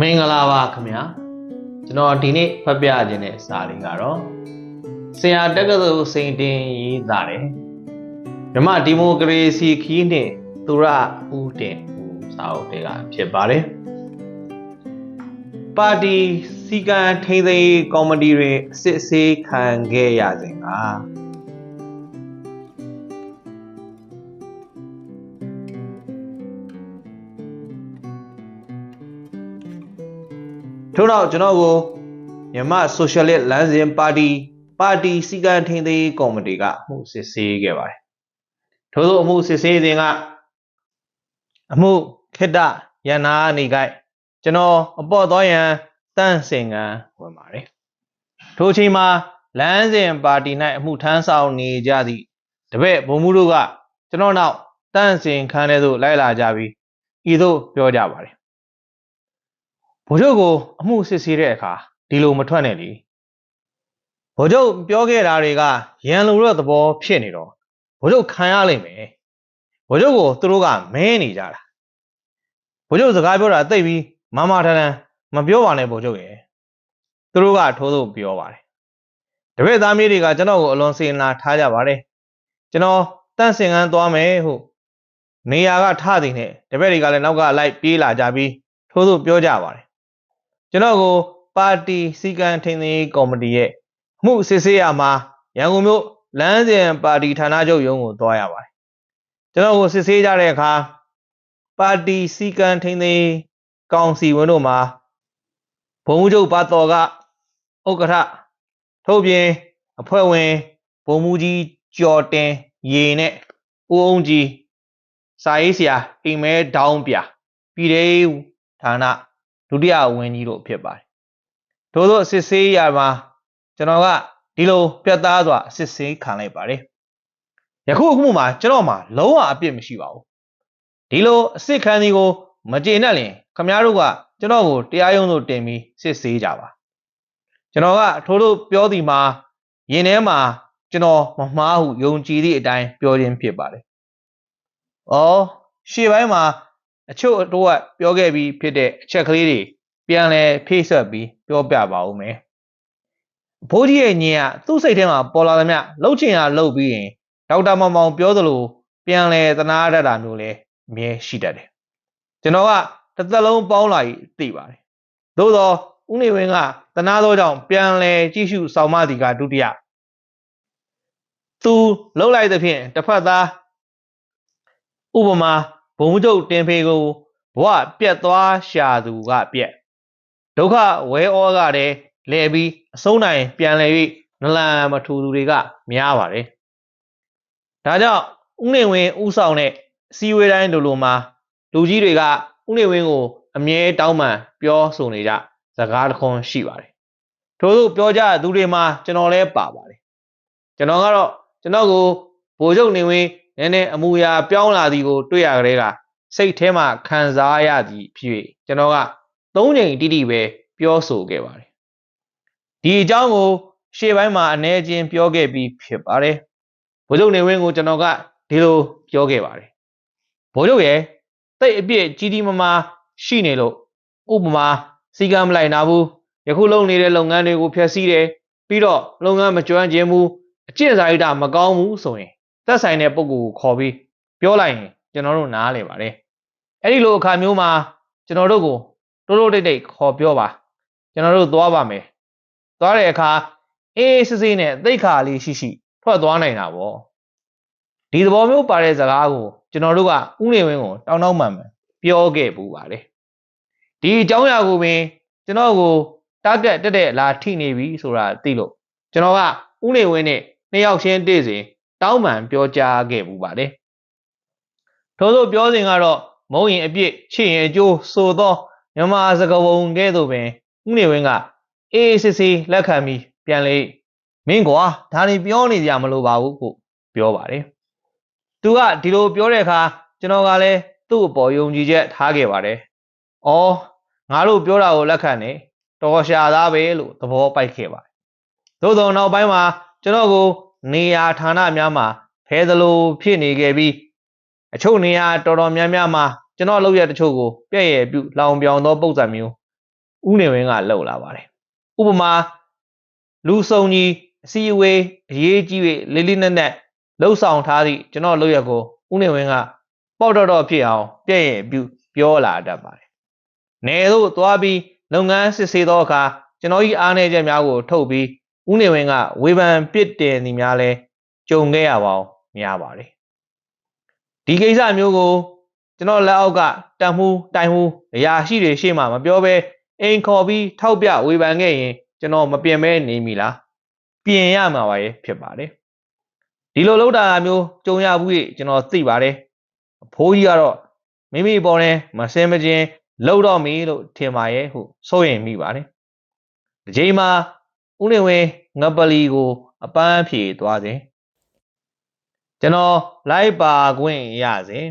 မင်္ဂလာပါခင်ဗျာကျွန်တော်ဒီနေ့ဖတ်ပြခြင်းတဲ့စာလေးကတော့ဆရာတက္ကသိုလ်စိန်တင်ရေးသားတယ်မြမဒီမိုကရေစီခီးနဲ့သူရဦးတင်ဦးစာအုပ်တွေကဖြစ်ပါတယ်ပါတီစီကံထိန်းသိမ်းရေးကော်မတီတွင်အစစ်အဆေးခံခဲ့ရစဉ်က ထို့နောက်ကျွန်တော်ကိုမြန်မာဆိုရှယ်လစ်လမ်းစဉ်ပါတီပါတီစီကံထိန်းသိမ်းရေးကော်မတီကအမှုစစ်ဆေးခဲ့ပါတယ်။ထို့သောအမှုစစ်ဆေးစဉ်ကအမှုခေတ္တရန်နာနေကြကျွန်တော်အပေါ်သောရန်တန့်စင်ကံဝင်ပါတယ်။ထိုအချိန်မှာလမ်းစဉ်ပါတီ၌အမှုထမ်းဆောင်နေကြသည့်တပည့်ဘုံမှုတို့ကကျွန်တော်နောက်တန့်စင်ခန်းထဲသို့လိုက်လာကြပြီးဤသို့ပြောကြပါတယ် ဗိုလ်ချုပ်ကိုအမှုစစ်ဆေးတဲ့အခါဒီလိုမထွက်နဲ့လေဗိုလ်ချုပ်ပြောခဲ့တာတွေကရန်လိုတဲ့သဘောဖြစ်နေတော့ဗိုလ်ချုပ်ခံရလိမ့်မယ်ဗိုလ်ချုပ်ကိုသူတို့ကမဲနေကြတာဗိုလ်ချုပ်စကားပြောတာသိပ်ပြီးမမထန်ထန်မပြောပါနဲ့ဗိုလ်ချုပ်ရဲ့သူတို့ကထိုးထိုးပြောပါတယ်တပည့်သားမြေးတွေကကျွန်တော်ကိုအလွန်စေနာထားကြပါတယ်ကျွန်တော်တန့်စင်ကန်းသွားမယ်ဟုနေရာကထသည်နဲ့တပည့်တွေကလည်းနောက်ကလိုက်ပြေးလာကြပြီးထိုးထိုးပြောကြပါတယ် ကျွန်တော်ကိုပါတီစီကံထိန်းသိမ်းရေးကော်မတီရဲ့အမှုစစ်ဆေးရမှာရန်ကုန်မြို့လမ်းစဉ်ပါတီဌာနချုပ်ရုံးကိုသွားရပါတယ်ကျွန်တော်ကိုစစ်ဆေးကြတဲ့အခါပါတီစီကံထိန်းသိမ်းရေးကောင်စီဝင်တို့မှာဘုံမှုချုပ်ပါတော်ကဥက္ကဋ္ဌထို့ပြင်အဖွဲ့ဝင်ဘုံမှုကြီးကျော်တင်ရေနဲ့ဦးအောင်ကြီးစာရေးဆရာအိမ်မဲဒေါင်းပြပြည်ထောင်ဌာန ဒုတိယဝန်ကြီးတို့ဖြစ်ပါတယ်။ထို့သောအစစ်ဆေးရမှာကျွန်တော်ကဒီလိုပြတ်သားစွာအစစ်ဆေးခံလိုက်ပါတယ်။ယခုအခုမှကျွန်တော်မှာလုံးဝအပြစ်မရှိပါဘူး။ဒီလိုအစစ်ခံဒီကိုမကျေနပ်ရင်ခမည်းတော်ကကျွန်တော်ကိုတရားရုံးသို့တင်ပြီးစစ်ဆေးကြပါ။ကျွန်တော်ကထို့လို့ပြောသည်မှာရင်ထဲမှာကျွန်တော်မမှားဟုယုံကြည်သည့်အတိုင်းပြောခြင်းဖြစ်ပါတယ်။အော်ရှေ့ပိုင်းမှာ အချို့အတော့ကပြောခဲ့ပြီးဖြစ်တဲ့အချက်ကလေးတွေပြန်လဲဖြည့်ဆွက်ပြီးပြောပြပါဦးမယ်။ဘိုးကြီးရဲ့ညင်ကသူ့စိတ်ထဲမှာပေါ်လာသမျှလှုပ်ချင်တာလှုပ်ပြီးရင်ဒေါက်တာမောင်မောင်ပြောသလိုပြန်လဲသနာတတ်တာမျိုးလဲအမြဲရှိတတ်တယ်။ကျွန်တော်ကတစ်သက်လုံးပေါင်းလာပြီးသိပါတယ်။သို့တော့ဦးနေဝင်းကသနာသောကြောင့်ပြန်လဲကြည့်ရှုဆောင်မသည်ကဒုတိယသူလှုပ်လိုက်သဖြင့်တစ်ဖက်သားဥပမာ ဘုံမှုချုပ်တင်ဖေကိုဘဝပြက်သွားရှာသူကပြက်ဒုက္ခဝဲဩကတဲ့လဲပြီးအဆုံးနိုင်ပြန်လဲ၍နလန်မထူသူတွေကများပါတယ်ဒါကြောင့်ဦးနေဝင်းဥဆောင်တဲ့စီဝေးတိုင်းလိုလိုမှာလူကြီးတွေကဦးနေဝင်းကိုအမြဲတောင်းပန်ပြောဆိုနေကြစကားတစ်ခွန်းရှိပါတယ်ထို့သို့ပြောကြသူတွေမှာကျွန်တော်လည်းပါပါတယ်ကျွန်တော်ကတော့ကျွန်တော်ကိုဗိုလ်ချုပ်နေဝင်း နည်းနည်းအမူအရာပြောင်းလာသည်ကိုတွေ့ရကြတဲ့ကစိတ်ထဲမှာခံစားရသည်ဖြစ်၍ကျွန်တော်ကသုံးချိန်တိတိပဲပြောဆိုခဲ့ပါတယ်ဒီအကြောင်းကို ရှေ့ပိုင်းမှာအ ਨੇ ချင်းပြောခဲ့ပြီးဖြစ်ပါတယ်ဗိုလ်ချုပ်နေဝင်းကိုကျွန်တော်ကဒီလိုပြောခဲ့ပါတယ်ဗိုလ်ချုပ်ရဲ့တိတ်အပြည့်ကြီးကြီးမားမားရှိနေလို့ဥပမာစီကံမလိုက်နာဘူးယခုလုပ်နေတဲ့လုပ်ငန်းတွေကိုဖျက်ဆီးတယ်ပြီးတော့လုပ်ငန်းမကျွမ်းကျင်ဘူးအကျင့်စာရိတ္တမကောင်းဘူးဆိုရင် သက်ဆိုင်တဲ့ပုံကိုခေါ်ပြီးပြောလိုက်ရင်ကျွန်တော်တို့နားလည်ပါတယ်အဲ့ဒီလိုအခါမျိုးမှာကျွန်တော်တို့ကိုတိုးတိုးတိတ်တိတ်ခေါ်ပြောပါကျွန်တော်တို့သွားပါမယ်သွားတဲ့အခါအေးအေးဆေးဆေးနဲ့သိခါလေးရှိရှိထွက်သွားနိုင်တာပေါ့ဒီသဘောမျိုးပါတဲ့စကားကိုကျွန်တော်တို့ကဥနေဝင်းကိုတောင်းတောင်းမှန်မှန်ပြောခဲ့ပူပါတယ်ဒီအကြောင်းအရာကိုပင်ကျွန်တော်ကိုတားကက်တက်တဲ့လာထိနေပြီဆိုတာသိလို့ကျွန်တော်ကဥနေဝင်းနဲ့နှစ်ယောက်ချင်းတွေ့စဉ် တောင်းပန်ပြောကြားခဲ့ပူပါတယ်ထို့သောပြောစဉ်ကတော့မုံရင်အပြစ်ချစ်ရင်အကျိုးဆိုသောမြမစကပုံကဲ့သို့ပင်ဥနေဝင်းကအေးအေးဆေးဆေးလက်ခံပြီးပြန်လေမင်းကွာဒါနေပြောနေကြမလို့ပါဘူးကိုပြောပါတယ်သူကဒီလိုပြောတဲ့အခါကျွန်တော်ကလည်းသူ့အပေါ်ယုံကြည်ချက်ထားခဲ့ပါတယ်။အော်ငါတို့ပြောတာကိုလက်ခံနေတော်ရှာသားပဲလို့သဘောပိုက်ခဲ့ပါတယ်။သို့သောနောက်ပိုင်းမှာကျွန်တော်ကို နေရာဌာနများမှာဖဲသလိုဖြစ်နေခဲ့ပြီးအချို့နေရာတော်တော်များများမှာကျွန်တော်လုပ်ရတဲ့တချို့ကိုပြည့်ရပြုလောင်ပြောင်သောပုံစံမျိုးဦးနေဝင်းကလှုပ်လာပါတယ်ဥပမာလူစုံကြီးအစည်းအဝေးအရေးကြီး၍လေးလေးနက်နက်လှုပ်ဆောင်ထားသည့်ကျွန်တော်လုပ်ရက်ကိုဦးနေဝင်းကပေါ့တော့တော့ဖြစ်အောင်ပြည့်ရင်ပြုပြောလာတတ်ပါတယ်နယ်သို့သွားပြီးလုပ်ငန်းစစ်ဆေးသောအခါကျွန်တော်၏အားနည်းချက်များကိုထုတ်ပြီး ဦးနေဝင်းကဝေဖန်ပစ်တင်သည်များလဲကြုံခဲ့ရပါအောင်များပါတယ်ဒီကိစ္စမျိုးကိုကျွန်တော်လက်အောက်ကတန်မှုတိုင်မှုအရာရှိတွေရှေ့မှာမပြောဘဲအိမ်ခေါ်ပြီးထောက်ပြဝေဖန်ခဲ့ရင်ကျွန်တော်မပြင်မဲနေမီလားပြင်ရမှာပါရဲ့ဖြစ်ပါတယ်ဒီလိုလောက်တာမျိုးကြုံရဘူး၍ကျွန်တော်သိပါတယ်အဖိုးကြီးကတော့မိမိပေါ်နဲ့မစင်မချင်းလောက်တော့မီလို့ထင်ပါရဲ့ဟုစိုးရင်မိပါတယ်ဒီချိန်မှာ ဦးနေဝင်းငပလီကို အပန်းဖြေသွားစဉ်ကျွန်တော်လိုက်ပါခွင့်ရစဉ်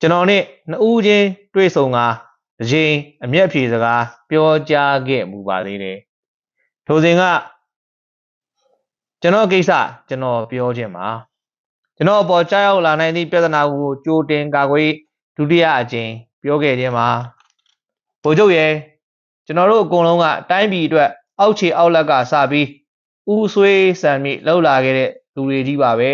ကျွန်တော်နဲ့နှစ်ဦးချင်းတွေ့ဆုံကတစ်ချိန်အမျက်ဖြေစကားပြောကြားခဲ့မူပါသေးတယ်ထိုစဉ်ကကျွန်တော်ကိစ္စကျွန်တော်ပြောခြင်းပါကျွန်တော်အပေါ်ကြားရောက်လာနိုင်သည့်ပြဿနာကိုကြိုတင်ကာကွယ်ဒုတိယအကြိမ်ပြောခဲ့ခြင်းပါဗိုလ်ချုပ်ရဲ့ကျွန်တော်တို့အကုန်လုံးကတိုင်းပြည်အတွက် အောက်ခြေအောက်လက်ကစပြီးဥဆွေးဆန်မိလှုပ်လာခဲ့တဲ့လူတွေကြီးပါပဲ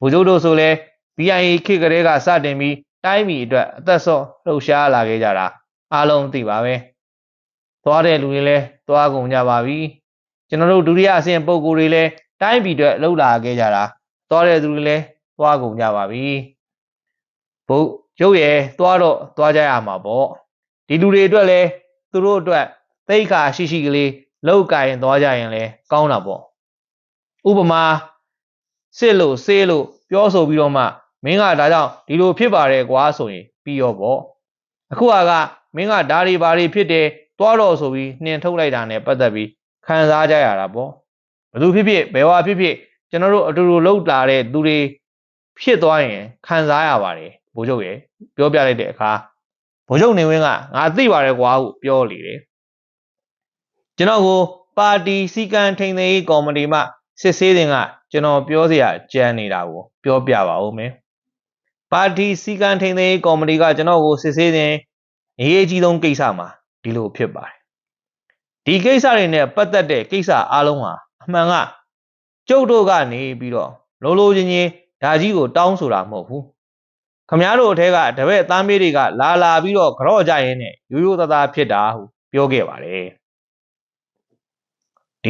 ဗိုလ်ချုပ်တို့ဆိုလဲ BIA ခေတ်ကလေးကစတင်ပြီးတိုင်းပြည်အတွက်အသက်ဆုံးလှုပ်ရှားလာခဲ့ကြတာအားလုံးသိပါပဲသွားတဲ့လူတွေလည်းသွားကုန်ကြပါပြီကျွန်တော်တို့ဒုတိယအဆင့်ပုံကိုယ်တွေလည်းတိုင်းပြည်အတွက်လှုပ်လာခဲ့ကြတာသွားတဲ့သူတွေလည်းသွားကုန်ကြပါပြီဘုရုပ်ရဲ့သွားတော့သွားကြရမှာပေါ့ဒီလူတွေအတွက်လည်းသူတို့အတွက်သိက္ခာရှိရှိကလေး လောက်ကင်သွားကြရင်လည်းကောင်းတာပေါ့ဥပမာစစ်လို့ဆေးလို့ပြောဆိုပြီးတော့မှမင်းကဒါကြောင့်ဒီလိုဖြစ်ပါတယ်ကွာဆိုရင်ပြီးရောပေါ့အခုကမင်းကဒါတွေဘာတွေဖြစ်တယ်သွားတော့ဆိုပြီးနှင်ထုတ်လိုက်တာနဲ့ပတ်သက်ပြီးခံစားကြရတာပေါ့ဘယ်သူဖြစ်ဖြစ်ဘယ်ဝါဖြစ်ဖြစ်ကျွန်တော်တို့အတူတူလှုပ်လာတဲ့သူတွေဖြစ်သွားရင်ခံစားရပါတယ်ဘိုးချုပ်ရဲ့ပြောပြလိုက်တဲ့အခါဘိုးချုပ်နေဝင်းကငါသိပါတယ်ကွာဟုပြောလေတယ် ကျွန်တော်ကိုပါတီစီကံထိန်သိမ်းကော်မတီမှစစ်ဆေးတင်ကကျွန်တော်ပြောစရာကြံနေတာကိုပြောပြပါဦးမယ်ပါတီစီကံထိန်သိမ်းကော်မတီကကျွန်တော်ကိုစစ်ဆေးတင်အရေးကြီးဆုံးကိစ္စမှာဒီလိုဖြစ်ပါတယ်ဒီကိစ္စတွေနဲ့ပတ်သက်တဲ့ကိစ္စအားလုံးဟာအမှန်ကကျုပ်တို့ကနေပြီးတော့လိုလိုချင်းချင်းဒါကြီးကိုတောင်းဆိုတာမဟုတ်ဘူးခမည်းတော်အထက်ကတပည့်သားမေးတွေကလာလာပြီးတော့ကြော့ကြရင်နဲ့ရိုးရိုးသားသားဖြစ်တာဟုပြောခဲ့ပါတယ်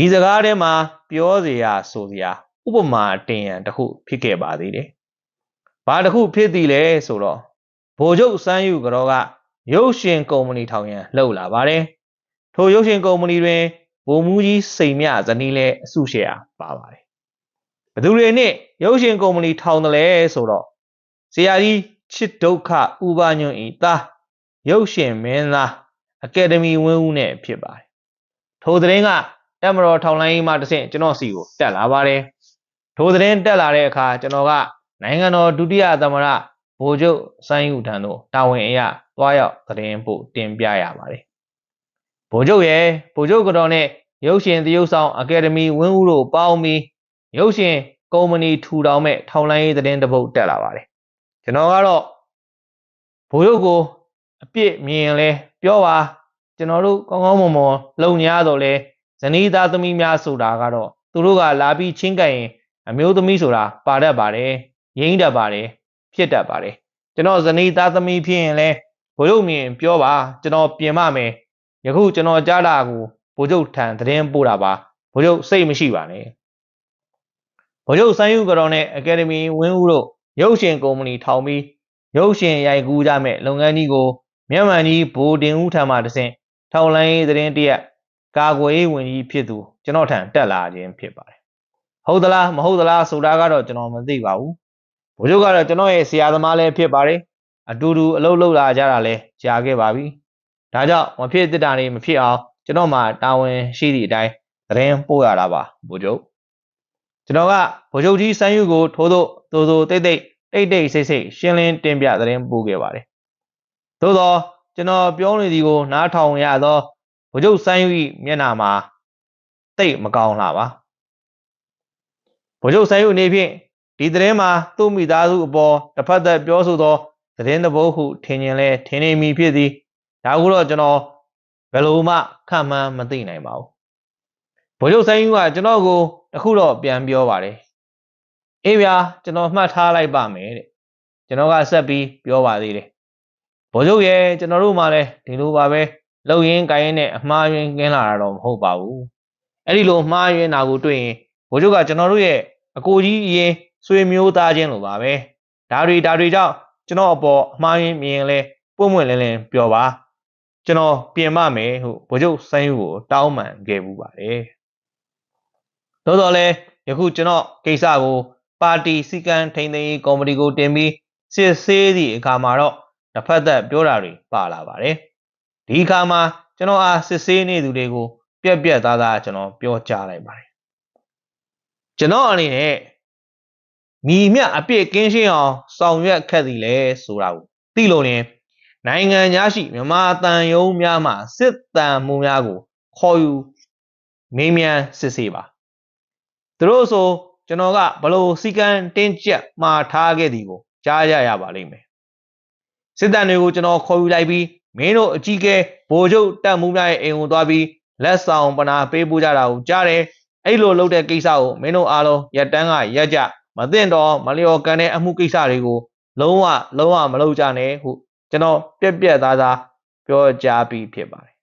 ဒီစကားထဲမှာပြောစရာဆိုစရာဥပမာတင်ရန်တစ်ခုဖြစ်ခဲ့ပါသေးတယ်ဘာတစ်ခုဖြစ်သည်လဲဆိုတော့ဗိုလ်ချုပ်စန်းယူကြောကရုပ်ရှင်ကုမ္ပဏီထောင်ရန်လှုပ်လာပါတယ်ထိုရုပ်ရှင်ကုမ္ပဏီတွင်ဗိုလ်မှူးကြီးစိန်မြဇနီးလည်းအစုရှယ်ယာပါပါတယ်ဘသူတွေနဲ့ရုပ်ရှင်ကုမ္ပဏီထောင်တယ်လဲဆိုတော့ဇေယျကြီးချစ်ဒုက္ခဥပညွန့်ဤသားရုပ်ရှင်မင်းသားအကယ်ဒမီဝင်းဦးနဲ့ဖြစ်ပါတယ်ထိုသတင်းက တက်မတော်ထောင်လိုင်းမှတဆင့်ကျွန်တော်စီကိုတက်လာပါတယ်ထိုသတင်းတက်လာတဲ့အခါကျွန်တော်ကနိုင်ငံတော်ဒုတိယသမ္မတဗိုလ်ချုပ်စိုင်းဦးထံသို့တာဝန်အရသွားရောက်သတင်းပို့တင်ပြရပါတယ်ဗိုလ်ချုပ်ရဲ့ဗိုလ်ချုပ်ကတော်နဲ့ရုပ်ရှင်သရုပ်ဆောင်အကယ်ဒမီဝင်းဦးတို့ပေါင်းပြီးရုပ်ရှင်ကုမ္ပဏီထူထောင်မဲ့ထောင်လိုင်းရေးသတင်းတစ်ပုဒ်တက်လာပါတယ်ကျွန်တော်ကတော့ဘိုးရုပ်ကိုအပြစ်မြင်ရင်လဲပြောပါကျွန်တော်တို့ကောင်းကောင်းမွန်မွန်လုံညာတော့လဲ ဇနီးသားသမီးများဆိုတာကတော့သူတို့ကလာပြီးချင်းကပ်ရင်အမျိုးသမီးဆိုတာပါတတ်ပါတယ်ရင်းတတ်ပါတယ်ဖြစ်တတ်ပါတယ်ကျွန်တော်ဇနီးသားသမီးဖြစ်ရင်လဲဘိုးရုပ်မြင်ပြောပါကျွန်တော်ပြင်မမယ်ယခုကျွန်တော်ကြားတာကိုဘိုးချုပ်ထံသတင်းပို့တာပါဘိုးချုပ်စိတ်မရှိပါနဲ့ဗိုလ်ချုပ်ဆိုင်းယူကတော်နဲ့အကယ်ဒမီဝင်းဦးတို့ရုပ်ရှင်ကုမ္ပဏီထောင်ပြီးရုပ်ရှင်ရိုက်ကူးကြမဲ့လုပ်ငန်းကြီးကိုမြန်မာကြီးဘိုးတင်ဦးထံမှတဆင့်ထောင်လိုင်းသတင်းတရက် ကာကွယ်ရေးဝန်ကြီးဖြစ်သူကျွန်တော်ထံတက်လာခြင်းဖြစ်ပါတယ်ဟုတ်သလားမဟုတ်သလားဆိုတာကတော့ကျွန်တော်မသိပါဘူးဘိုးချုပ်ကတော့ကျွန်တော်ရဲ့ဆရာသမားလည်းဖြစ်ပါတယ်အတူတူအလုပ်လုပ်လာကြတာလည်းကြာခဲ့ပါပြီဒါကြောင့်မဖြစ်သစ်တာတွေမဖြစ်အောင်ကျွန်တော်မှတာဝန်ရှိသည့်အတိုင်းသတင်းပို့ရတာပါဘိုးချုပ်ကျွန်တော်ကဗိုလ်ချုပ်ကြီးစန်းယူကိုထိုးသို့သို့သို့တိတ်တိတ်တိတ်တိတ်ဆိတ်ဆိတ်ရှင်းလင်းတင်ပြသတင်းပို့ခဲ့ပါတယ်သို့သောကျွန်တော်ပြောနေသည်ကိုနားထောင်ရသော ဗိုလ်ချုပ်စန်းယူ၏မျက်နှာမှာတိတ်မကောင်းလာပါဗိုလ်ချုပ်စန်းယူအနေဖြင့်ဒီသတင်းမှာသူ့မိသားစုအပေါ်တစ်ဖက်သက်ပြောဆိုသောသတင်းသဘောဟုထင်ရင်လဲထင်နေမိဖြစ်သည်ဒါကိုတော့ကျွန်တော်ဘယ်လိုမှခံမှန်းမသိနိုင်ပါဘူးဗိုလ်ချုပ်ဆိုင်ဦးကကျွန်တော်ကိုတခုတော့ပြန်ပြောပါတယ်အေးဗျာကျွန်တော်မှတ်ထားလိုက်ပါမယ်တဲ့ကျွန်တော်ကဆက်ပြီးပြောပါသေးတယ်ဗိုလ်ချုပ်ရဲ့ကျွန်တော်တို့မှလည်းဒီလိုပါပဲ လှုပ်ရင်းကိုင်းရင်းနဲ့အမှားယွင်းကင်းလာတာတော့မဟုတ်ပါဘူးအဲ့ဒီလိုမှားယွင်းတာကိုတွေ့ရင်ဗိုလ်ချုပ်ကကျွန်တော်တို့ရဲ့အကိုကြီးအရင်ဆွေမျိုးသားချင်းလိုပါပဲဒါတွေဒါတွေကြောင့်ကျွန်တော်အပေါ်အမှားယွင်းမြင်လဲပွင့်ပွင့်လင်းလင်းပြောပါကျွန်တော်ပြင်မမယ်ဟုဗိုလ်ချုပ်ဆိုင်းဦးကိုတောင်းပန်ခဲ့မှုပါတယ်သို့တော်လည်းယခုကျွန်တော်ကိစ္စကို ပါတီစီကံထိန်သိမ်းရေးကော်မတီကိုတင်ပြီးစစ်ဆေးသည့်အခါမှာတော့တစ်ဖက်သက်ပြောတာတွေပါလာပါတယ် ဒီအခါမှာကျွန်တော်အားစစ်ဆေးနေသူတွေကိုပြက်ပြက်သားသားကျွန်တော်ပြောကြားလိုက်ပါတယ်ကျွန်တော်အနေနဲ့မိမြအပြစ်ကင်းရှင်းအောင်ဆောင်ရွက်ခက်သည်လေဆိုတာကိုသိလို့နေနိုင်ငံသားရှိမြန်မာတန်ယုံများမှစစ်တမ်းမှုများကိုခေါ်ယူမေးမြန်းစစ်ဆေးပါသူတို့ဆိုကျွန်တော်ကဘလို့စီကံတင်းကျပ်မှာထားခဲ့သည်ကိုကြားရရပါလိမ့်မယ်စစ်တမ်းတွေကိုကျွန်တော်ခေါ်ယူလိုက်ပြီး မင်းတို့အကြီးကဲဗိုလ်ချုပ်တပ်မှုများရဲ့အိမ်ကိုသွားပြီးလက်ဆောင်ပနာပေးပို့ကြတာကိုကြားတယ်အဲ့လိုလုပ်တဲ့ကိစ္စကိုမင်းတို့အားလုံးရက်တန်းကရက်ကြမသိတော့မလျော်ကန်တဲ့အမှုကိစ္စတွေကိုလုံးဝလုံးဝမလုပ်ကြနဲ့ဟုကျွန်တော်ပြက်ပြက်သားသားပြောကြားပြီးဖြစ်ပါတယ်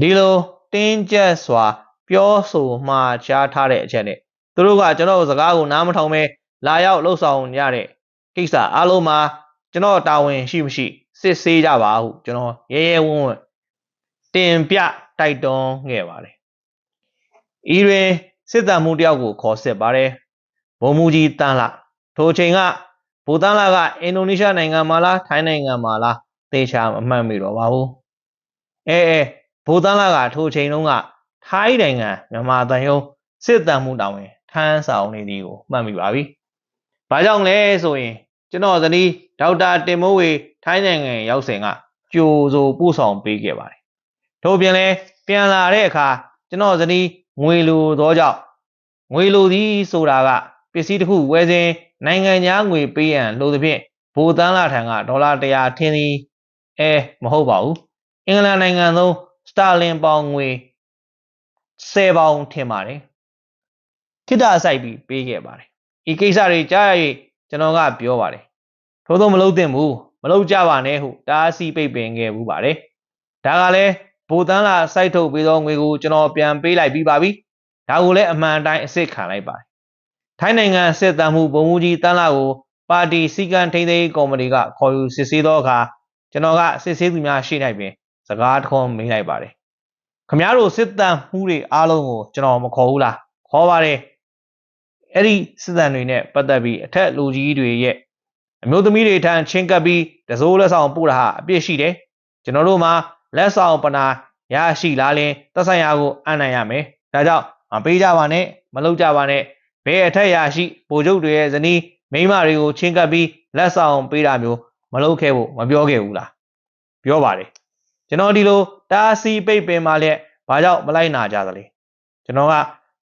ဒီလိုတင်းကျပ်စွာ ပြောဆိုမှာကြားထားတဲ့အချက်နဲ့သူတို့ကကျွန်တော်စကားကိုနားမထောင်ပဲလာရောက်လှုပ်ဆောင်ရတဲ့ကိစ္စအလုံးမှာကျွန်တော်တာဝန်ရှိမရှိ စစ်ဆေးကြပါဟုကျွန်တော်ရဲရဲဝံ့ဝံ့တင်ပြတိုက်တွန်းခဲ့ပါတယ်။ဤတွင်စစ်တပ်မှုတယောက်ကိုခေါ်စစ်ပါတယ်။ဘုံမူကြီးတန်းလာထိုချိန်ကဘူတန်းလာကအင်ဒိုနီးရှားနိုင်ငံမှာလားထိုင်းနိုင်ငံမှာလားသေချာမမှတ်မိတော့ပါဘူး။အဲအဲဘူတန်းလာကထိုချိန်တုန်းကထိုင်းနိုင်ငံမြန်မာတန်ယုံစစ်တပ်မှုတောင်းဝင်ထမ်းဆောင်နေသည်ကိုမှတ်မိပါပြီ။ဘာကြောင့်လဲဆိုရင် ကျွန်တော်ဇနီးဒေါက်တာတင်မိုးဝေထိုင်းနိုင်ငံရောက်စဉ်ကကြိုဆိုပို့ဆောင်ပေးခဲ့ပါတယ်။ထို့ပြင်လည်းပြန်လာတဲ့အခါကျွန်တော်ဇနီးငွေလိုသောကြောင့်ငွေလိုသည်ဆိုတာကပစ္စည်းတစ်ခုဝယ်စဉ်နိုင်ငံသားငွေပေးရန်လိုသဖြင့်ဘိုတန်းလာထံကဒေါ်လာ100ထင်းသည်အဲမဟုတ်ပါဘူးအင်္ဂလန်နိုင်ငံသုံးစတာလင်ပေါင်ငွေ10ပေါင်ထင်ပါတယ်ခိတ္တဆိုင်ပြီးပေးခဲ့ပါတယ်ဤကိစ္စတွေကြားရ၍ ကျွန်တော်ကပြောပါတယ်ထို့သောမလုပ်သင့်ဘူးမလုပ်ကြပါနဲ့ဟုတားဆီးပိတ်ပင်ခဲ့ဘူးပါတယ်ဒါကလည်းဘိုတန်းလာစိုက်ထုတ်ပေးသောငွေကိုကျွန်တော်ပြန်ပေးလိုက်ပြီးပါပြီဒါကိုလည်းအမှန်တိုင်းအစ်စ်ခံလိုက်ပါတယ်ထိုင်းနိုင်ငံစစ်တမ်းမှုဘုံမူကြီးတန်းလာကိုပါတီစီကံထိန်းသိမ်းကော်မတီကခေါ်ယူစစ်ဆေးသောအခါကျွန်တော်ကစစ်ဆေးသူများရှိနိုင်ပင်စကားတခွန်းမေးလိုက်ပါတယ်ခမားတို့စစ်တမ်းမှုတွေအားလုံးကိုကျွန်တော်မခေါ်ဘူးလားခေါ်ပါတယ် အဲ့ဒီစစ်တမ်းတွေနဲ့ပတ်သက်ပြီးအထက်လူကြီးတွေရဲ့အမျိုးသမီးတွေထံချင်းကပ်ပြီးတစိုးလက်ဆောင်ပို့တာဟာအပြစ်ရှိတယ်ကျွန်တော်တို့မှာလက်ဆောင်ပနာရရှိလားလင်သက်ဆိုင်ရာကိုအံ့နိုင်ရမယ်ဒါကြောင့်မပေးကြပါနဲ့မလုပ်ကြပါနဲ့ဘယ်အထက်ရရှိဗိုလ်ချုပ်တွေရဲ့ဇနီးမိန်းမတွေကိုချင်းကပ်ပြီးလက်ဆောင်ပေးတာမျိုးမလုပ်ခဲ့ဖို့မပြောခဲ့ဘူးလားပြောပါတယ်ကျွန်တော်ဒီလိုတားဆီးပိတ်ပင်မှလည်းဘာကြောင့်မလိုက်နာကြသလဲကျွန်တော်က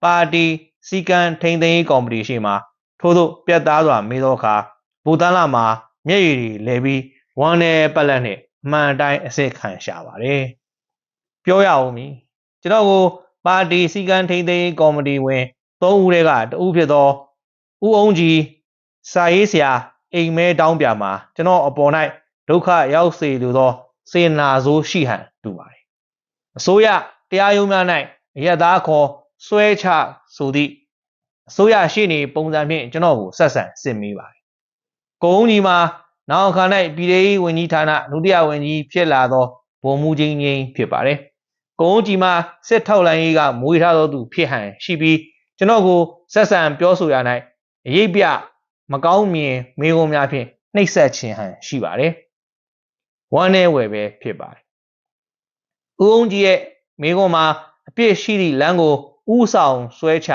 ပါတီ စီကံထိန်သိမ်းကော်မတီရှိမှထို့သို့ပြတ်သားစွာမေးသောအခါဘူတန်းလာမှာမျက်ရည်တွေလဲပြီးဝမ်းနဲ့ပလက်နဲ့အမှန်တိုင်းအစစ်ခံရှာပါတယ်ပြောရအောင်မီကျွန်တော်ကိုပါတီစီကံထိန်သိမ်းကော်မတီဝင်သုံးဦးတွေကတဦးဖြစ်သောဦးအောင်ကြီးစာရေးဆရာအိမ်မဲတောင်းပြမှာကျွန်တော်အပေါ်၌ဒုက္ခရောက်စေလိုသောစေနာဆိုးရှိဟန်တူပါတယ်အစိုးရတရားရုံးများ၌အရသားခေါ် ဆွဲချဆိုသည့်အစိုးရရှိနေပုံစံဖြင့်ကျွန်တော်ကိုဆက်ဆံစစ်မေးပါတယ်ကုန်းကြီးမှာနောက်ခါ၌ပြည်ထောင်ဝန်ကြီးဌာနဒုတိယဝန်ကြီးဖြစ်လာသောဗိုလ်မှူးကြီးငင်းဖြစ်ပါတယ်ကုန်းကြီးမှာစစ်ထောက်လိုင်းရေးကမွေးထားသောသူဖြစ်ဟန်ရှိပြီးကျွန်တော်ကိုဆက်ဆံပြောဆိုရ၌အရေးပြမကောင်းမြင်မေးခွန်းများဖြင့်နှိပ်စက်ခြင်းဟန်ရှိပါတယ်။ဝမ်းနဲ့ဝယ်ပဲဖြစ်ပါတယ်။ဦးအောင်ကြီးရဲ့မေးခွန်းမှာအပြည့်ရှိသည့်လမ်းကို ဥဆောင်ဆွဲချ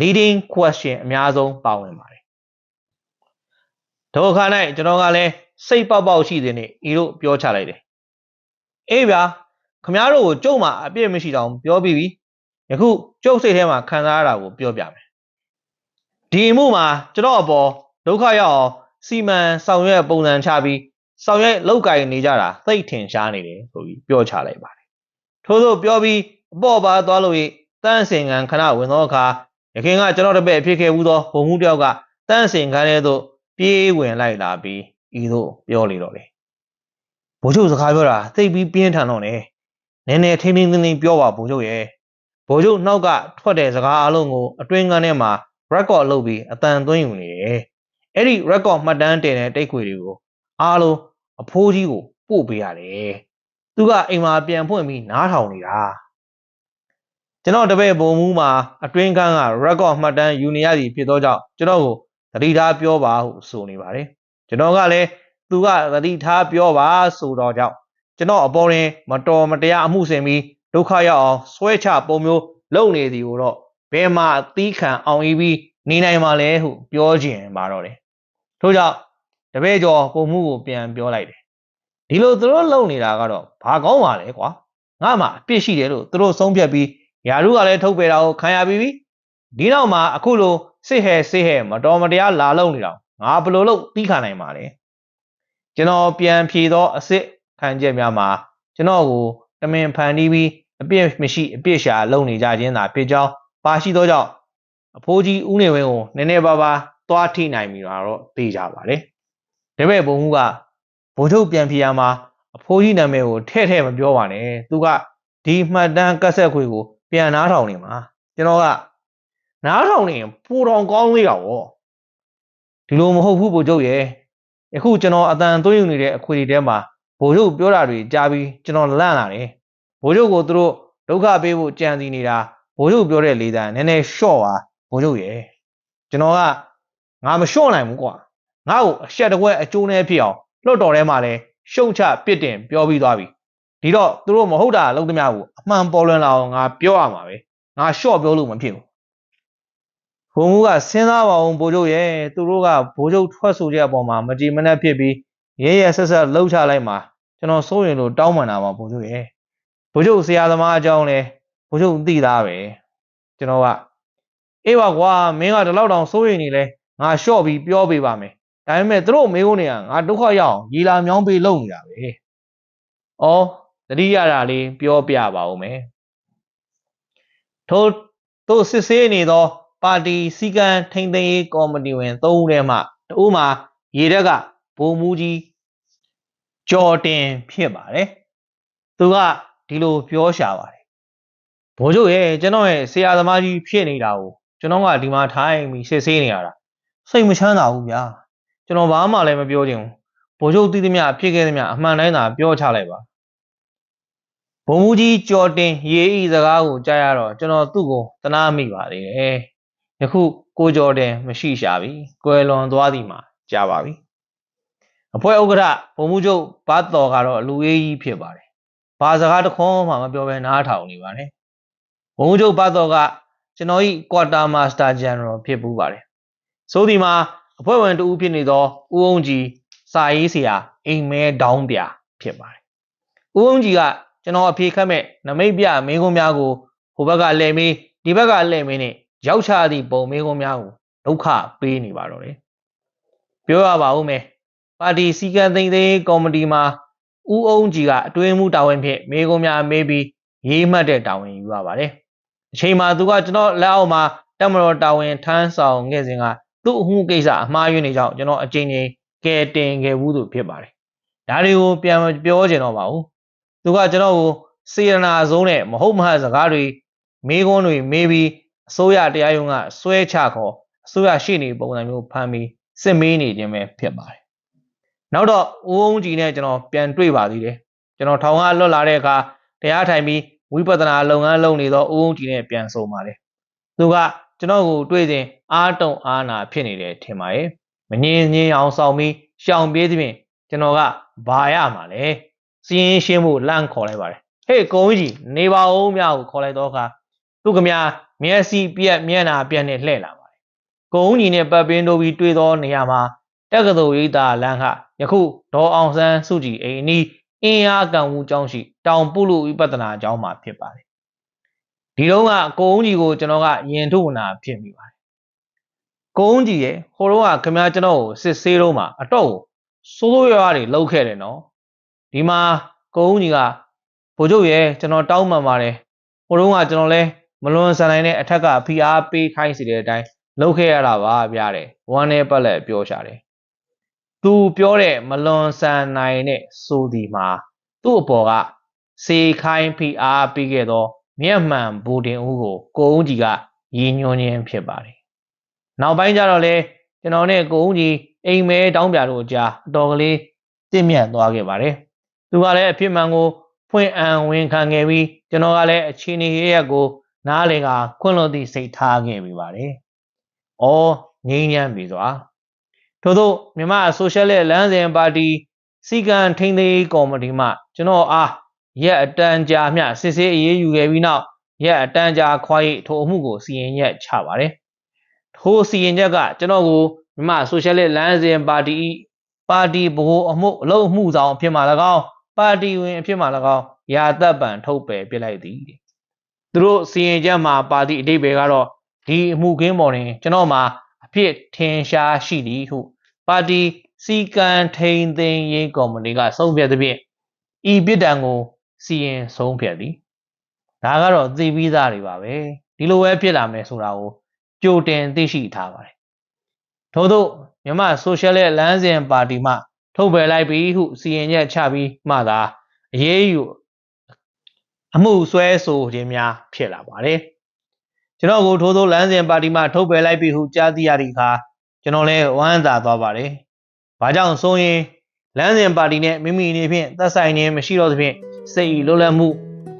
leading question အများဆုံးပါဝင်ပါတယ်။ဒုက္ခ၌ကျွန်တော်ကလည်းစိတ်ပေါက်ပေါက်ရှိတဲ့နေ့ဤလိုပြောချလိုက်တယ်။အေးဗျာခမားတို့ကိုကြုံမှာအပြည့်မရှိတောင်ပြောပြီးပြီယခုကျုပ်စိတ်ထဲမှာခံစားရတာကိုပြောပြမယ်ဒီအမှုမှာကျွန်တော်အပေါ်ဒုက္ခရောက်အောင်စီမံဆောင်ရွက်ပုံစံချပြီးဆောင်ရွက်လောက်ကင်နေကြတာသိတ်ထင်ရှားနေတယ်ဆိုပြီးပြောချလိုက်ပါတယ်ထို့သောပြောပြီးအပေါ့ပါသွားလို့ တန်းစင်ခံခဏဝင်သောအခါရခင်ကကျွန်တော်တပည့်ဖြစ်ခဲ့ဘူးသောဘုံမှုတယောက်ကတန်းစင်ခံထဲသို့ပြေးဝင်လိုက်လာပြီးဤသို့ပြောလေတော့တယ်ဘိုးချုပ်စကားပြောတာသိပြီးပြင်းထန်တော့နေနည်းနည်းထိမ့်ထိမ့်သိမ့်သိမ့်ပြောပါဘိုးချုပ်ရဲ့ဘိုးချုပ်နောက်ကထွက်တဲ့စကားအလုံးကိုအတွင်းကန်းထဲမှာ record လုပ်ပြီးအတန်သွင်းယူနေတယ်အဲ့ဒီ record မှတ်တမ်းတင်တဲ့တိတ်ခွေတွေကိုအားလုံးအဖိုးကြီးကိုပို့ပေးရတယ်သူကအိမ်မှာပြန်ဖွင့်ပြီးနားထောင်နေတာ ကျွန်တော်တပည့်ဘုံမူးမှာအတွင်းကန်းက record မှတ်တမ်းယူနေရသည်ဖြစ်သောကြောင့်ကျွန်တော်ကိုသတိထားပြောပါဟုဆိုနေပါတယ်ကျွန်တော်ကလည်းသူကသတိထားပြောပါဆိုတော့ကြောင့်ကျွန်တော်အပေါ်ရင်မတော်မတရားအမှုဆင်ပြီးဒုက္ခရောက်အောင်ဆွဲချပုံမျိုးလုပ်နေသည်ကိုတော့ဘယ်မှာအသီးခံအောင်ဤပြီးနေနိုင်မှာလဲဟုပြောခြင်းပါတော့တယ်ထို့ကြောင့်တပည့်ကျော်ပုံမှုကိုပြန်ပြောလိုက်တယ်ဒီလိုသူတို့လုပ်နေတာကတော့ဘာကောင်းပါလဲကွာငါမှအပြစ်ရှိတယ်လို့သူတို့ဆုံးဖြတ်ပြီး ယာရုကလည်းထုတ်ပေတာကိုခံရပြီးပြီဒီနောက်မှာအခုလိုစစ်ဟဲစစ်ဟဲမတော်မတရားလာလုံနေတော့ငါဘယ်လိုလုပ်သိခံနိုင်မှာလဲကျွန်တော်ပြန်ဖြေသောအစ်စ်ခံချက်များမှာကျွန်တော်ကိုတမင်ဖန်တီးပြီးအပြစ်မရှိအပြစ်ရှာလုံနေကြခြင်းသာဖြစ်ကြောင်းပါရှိသောကြောင့်အဖိုးကြီးဦးနေဝင်းကိုနည်းနည်းပါးပါးသွားထိနိုင်ပြီတော့သိကြပါတယ်။ဒါပေမဲ့ဘုံကဘိုးချုပ်ပြန်ဖြေရမှာအဖိုးကြီးနာမည်ကိုထဲ့ထဲ့မပြောပါနဲ့။သူကဒီမှတ်တမ်းကက်ဆက်ခွေကို ပြန်နားထောင်နေမှာကျွန်တော်ကနားထောင်နေရင်ပူတော်ကောင်းသေးတာဗောဒီလိုမဟုတ်ဘူးဘိုလ်ချုပ်ရဲ့အခုကျွန်တော်အတန်သွင်းယူနေတဲ့အခွေတွေထဲမှာဘိုလ်ချုပ်ပြောတာတွေကြားပြီးကျွန်တော်လန့်လာတယ်ဘိုလ်ချုပ်ကိုသူတို့ဒုက္ခပေးဖို့ကြံစီနေတာဘိုလ်ချုပ်ပြောတဲ့လေတံနည်းနည်းရှော့ပါဘိုလ်ချုပ်ရဲ့ကျွန်တော်ကငါမလျှော့နိုင်ဘူးကွာငါ့ကိုအရှက်တကွက်အကျိုးနဲ့ဖြစ်အောင်လွတ်တော်ထဲမှာလဲရှုံချပစ်တင်ပြောပြီးသွားပြီ ဒီတော့သူတို့မဟုတ်တာလုံးသမျှကိုအမှန်ပေါ်လွင်လာအောင်ငါပြောရမှာပဲငါရှော့ပြောလို့မဖြစ်ဘူးဘုံမူကစဉ်းစားပါအောင်ဘိုးချုပ်ရဲ့သူတို့ကဘိုးချုပ်ထွက်ဆိုတဲ့အပေါ်မှာမကြည်မနှက်ဖြစ်ပြီးရဲရဲဆက်ဆက်လှုပ်ချလိုက်မှာကျွန်တော်စိုးရင်လို့တောင်းပန်တာပါဘိုးချုပ်ရဲ့ဘိုးချုပ်ဆရာသမားအကြောင်းလဲဘိုးချုပ်သိသားပဲကျွန်တော်ကအေးပါကွာမင်းကဒီလောက်တောင်စိုးရင်နေလဲငါလျှော့ပြီးပြောပေးပါမယ်ဒါပေမဲ့သူတို့မေးဖို့နေကငါဒုက္ခရောက်အောင်ရီလာမြောင်းပေးလုပ်နေတာပဲ။အော် တတိယတာလေးပြောပြပါဦးမယ်။ထို့သို့စစ်ဆေးနေသောပါတီစီကံထိန်သိမ်းရေးကော်မတီဝင်၃ဦးထဲမှတဦးမှာရေတက်ကဘိုလ်မူကြီးကြော်တင်ဖြစ်ပါတယ်။သူကဒီလိုပြောရှာပါတယ်။ဘိုးချုပ်ရဲ့ကျွန်တော်ရဲ့ဆရာသမားကြီးဖြစ်နေတာကိုကျွန်တော်ကဒီမှာထိုင်ပြီးစစ်ဆေးနေရတာစိတ်မချမ်းသာဘူးဗျာ။ကျွန်တော်ဘာမှလည်းမပြောချင်ဘူး။ဘိုလ်ချုပ်သိသမျှဖြစ်ခဲ့သမျှအမှန်တိုင်းသာပြောချလိုက်ပါ ဘုံမူကြီးကြော်တင်ရေးဤစကားကိုကြားရတော့ကျွန်တော်သူ့ကိုတနာမိပါသေးတယ်။ယခုကိုကြော်တင်မရှိရှာပြီ။ကွယ်လွန်သွားသည်မှာကြားပါပြီ။အဖွဲ့ဥက္ကဋ္ဌဘုံမူချုပ်ဘတ်တော်ကတော့လူအေးကြီးဖြစ်ပါတယ်။ဘာစကားတခွန်းမှမပြောဘဲနားထောင်နေပါတယ်။ဘုံမူချုပ်ဘတ်တော်ကကျွန်တော်ဤကွာတာမာစတာဂျန်နယ်ဖြစ်ပူးပါတယ်။ဆိုဒီမှာအဖွဲ့ဝင်တဦးဖြစ်နေသောဦးအောင်ကြီးစာရေးဆရာအိမ်မဲဒေါင်းပြဖြစ်ပါတယ်။ဦးအောင်ကြီးက ကျွန်တော်အဖြေခတ်မဲ့နမိတ်ပြမင်းကုန်းများကိုဟိုဘက်ကလှည့်မင်းဒီဘက်ကလှည့်မင်းနဲ့ရောက်ချသည့်ပုံမင်းကုန်းများကိုဒုက္ခပေးနေပါတော့တယ်ပြောရပါဦးမယ်ပါတီစီကံသိမ့်သိမ်းကော်မတီမှာဦးအောင်ကြီးကအတွင်းမှုတာဝန်ဖြင့်မင်းကုန်းများမေးပြီးရေးမှတ်တဲ့တာဝန်ယူရပါတယ်အချိန်မှာသူကကျွန်တော်လက်အောက်မှာတက်မတော်တာဝန်ထမ်းဆောင်ခဲ့စဉ်ကသူ့အမှုကိစ္စအမှားယွင်းနေကြောင်းကျွန်တော်အချိန်ချင်းကဲတင်ခဲ့ဘူးသူဖြစ်ပါတယ်ဒါတွေကိုပြန်ပြောချင်တော့ပါဘူး သူကကျွန်တော်ကိုစေရနာဆုံးနဲ့မဟုတ်မဟုတ်စကားတွေမေးခွန်းတွေမေးပြီးအစိုးရတရားရုံးကဆွဲချခေါ်အစိုးရရှိနေပုံစံမျိုးဖမ်းပြီးစစ်မေးနေခြင်းပဲဖြစ်ပါတယ်။နောက်တော့ဦးအောင်ကြည်နဲ့ကျွန်တော်ပြန်တွေ့ပါသေးတယ်။ကျွန်တော်ထောင်ကလွတ်လာတဲ့အခါတရားထိုင်ပြီးဝိပဿနာလုပ်ငန်းလုပ်နေသောဦးအောင်ကြည်နဲ့ပြန်ဆုံပါတယ်။သူကကျွန်တော်ကိုတွေ့စဉ်အားတုံအားနာဖြစ်နေတယ်ထင်ပါရဲ့။မငင်းငင်းအောင်ဆောင်ပြီးရှောင်ပြေးသဖြင့်ကျွန်တော်ကဘာရမှာလဲ။ စီရင်ရှင်းဖို့လန့်ခေါ်လိုက်ပါတယ်ဟေ့ကုန်းကြီးနေပါဦးမြကိုခေါ်လိုက်တော့အခါသူကမြမျက်စိပြက်မျက်နာပြက်နဲ့လှည့်လာပါတယ်ကုန်းကြီးနဲ့ပတ်ပင်းတို့ပြီးတွေ့သောနေရာမှာတက္ကသိုလ်ရိပ်သာလမ်းခယခုဒေါ်အောင်ဆန်းစုကြည်အိမ်နီးအင်းအားကံဝူကျောင်းရှိတောင်ပုလူဝိပဿနာကျောင်းမှာဖြစ်ပါတယ်ဒီတော့ကကုန်းကြီးကိုကျွန်တော်ကယင်ထုနာဖြစ်မိပါတယ်ကုန်းကြီးရဲ့ဟိုတော့ကခင်ဗျားကျွန်တော်ကိုစစ်ဆေးတော့မှအတော့စိုးစိုးရွားရွားတွေလှုပ်ခဲ့တယ်နော် ဒီမှာကိုဦးကြီးကဗိုလ်ချုပ်ရဲ့ကျွန်တော်တောင်းပန်ပါတယ်ဟိုတုန်းကကျွန်တော်လဲမလွန်ဆန်နိုင်တဲ့အထက်ကဖိအားပေးခိုင်းစီတဲ့အတိုင်းလှုပ်ခဲ့ရတာပါဗျာတဲ့ဝမ်းနဲ့ပတ်လက်ပြောရှာတယ်သူပြောတဲ့မလွန်ဆန်နိုင်တဲ့ဆိုဒီမှာသူ့အပေါ်ကစေခိုင်းဖိအားပေးခဲ့သောမျက်မှန်ဘူတင်ဦးကိုကိုဦးကြီးကရည်ညွှန်းခြင်းဖြစ်ပါတယ်နောက်ပိုင်းကျတော့လေကျွန်တော်နဲ့ကိုဦးကြီးအိမ်မဲတောင်းပြတို့အကြားအတော်ကလေးတင့်မြတ်သွားခဲ့ပါတယ် သူကလည်းအဖြစ်မှန်ကိုဖွင့်အံဝင်ခံခဲ့ပြီးကျွန်တော်ကလည်းအချင်းကြီးရဲ့ကို နားလေကခွင့်လွှတ်သည့်စိတ်ထားခဲ့ပြီးပါတယ်။အော်ငြိမ်းချမ်းပြီစွာထို့သောမြန်မာဆိုရှယ်လစ်လမ်းစဉ်ပါတီစီကံထိန်းသိမ်းကော်မတီမှကျွန်တော်အားရက်အတန်ကြာမျှစစ်ဆေးအရေးယူခဲ့ပြီးနောက်ရက်အတန်ကြာခွာရိထိုအမှုကိုစီရင်ချက်ချပါတယ်။ထိုစီရင်ချက်ကကျွန်တော်ကိုမြန်မာဆိုရှယ်လစ်လမ်းစဉ်ပါတီပါတီဗဟိုအမှုအလုပ်အမှုဆောင်အဖြစ်မှ၎င်း ပါတီဝင်အဖြစ်မှ၎င်းရာသက်ပံထုတ်ပယ်ပြလိုက်သည်တဲ့သူတို့စီရင်ချက်မှာပါတီအတိတ်ပဲကတော့ဒီအမှုခင်းပေါ်တွင်ကျွန်တော်မှာအဖြစ်ထင်ရှားရှိသည်ဟုပါတီစီကံထိန်သိမ်းရေးကော်မတီကဆုံးဖြတ်သဖြင့်ဤပြစ်ဒဏ်ကိုစီရင်ဆုံးဖြတ်သည်ဒါကတော့သိပြီးသားတွေပါပဲဒီလိုပဲဖြစ်လာမယ်ဆိုတာကိုကြိုတင်သိရှိထားပါတယ်ထို့သောမြန်မာဆိုရှယ်လစ်လမ်းစဉ်ပါတီမှ ထုတ်ပယ်လိုက်ပြီဟုစီရင်ချက်ချပြီးမှသာအရေးယူအမှုဆွဲဆိုခြင်းများဖြစ်လာပါတယ်ကျွန်တော်ကိုထိုးထိုးလမ်းစဉ်ပါတီမှထုတ်ပယ်လိုက်ပြီဟုကြားသိရသည့်အခါကျွန်တော်လည်းဝမ်းသာသွားပါတယ်။ဘာကြောင့်ဆိုရင်လမ်းစဉ်ပါတီနဲ့မိမိအနေဖြင့်သက်ဆိုင်ခြင်းမရှိတော့သဖြင့်စိတ်ဤလွတ်လပ်မှု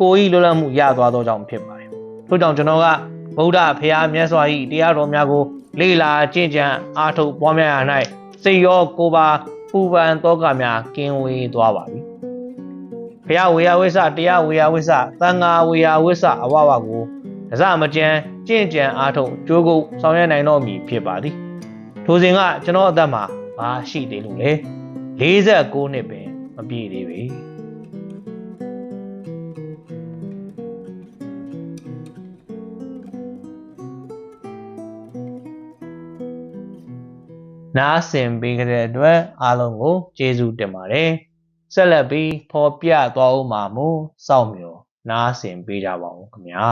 ကိုယ်ဤလွတ်လပ်မှုရသွားသောကြောင့်ဖြစ်ပါတယ်။ထို့ကြောင့်ကျွန်တော်ကဗုဒ္ဓဖရာမြတ်စွာ၏တရားတော်များကိုလေ့လာကျင့်ကြံအားထုတ်ပွားများရ၌စိတ်ရောကိုယ်ပါ ပူပန်တောကများကင်းဝေးသွားပါပြီ။ဖရာဝေယဝိဆတရားဝေယဝိဆသံဃာဝေယဝိဆအဝဝကိုဒဇမကြံကြင့်ကြံအားထုတ်ကြိုးကုပ်ဆောင်ရွက်နိုင်တော့မည်ဖြစ်ပါသည်။ထိုစဉ်ကကျွန်တော်အသက်မှာဘာရှိသေးလို့လဲ46နှစ်ပဲမပြည့်သေးပြီ နားဆင်ပေးကြတဲ့အတွက်အားလုံးကိုကျေးဇူးတင်ပါတယ်ဆက်လက်ပြီးဖော်ပြသွားဦးမှာမို့စောင့်မျှော်နားဆင်ပေးကြပါဦးခင်ဗျာ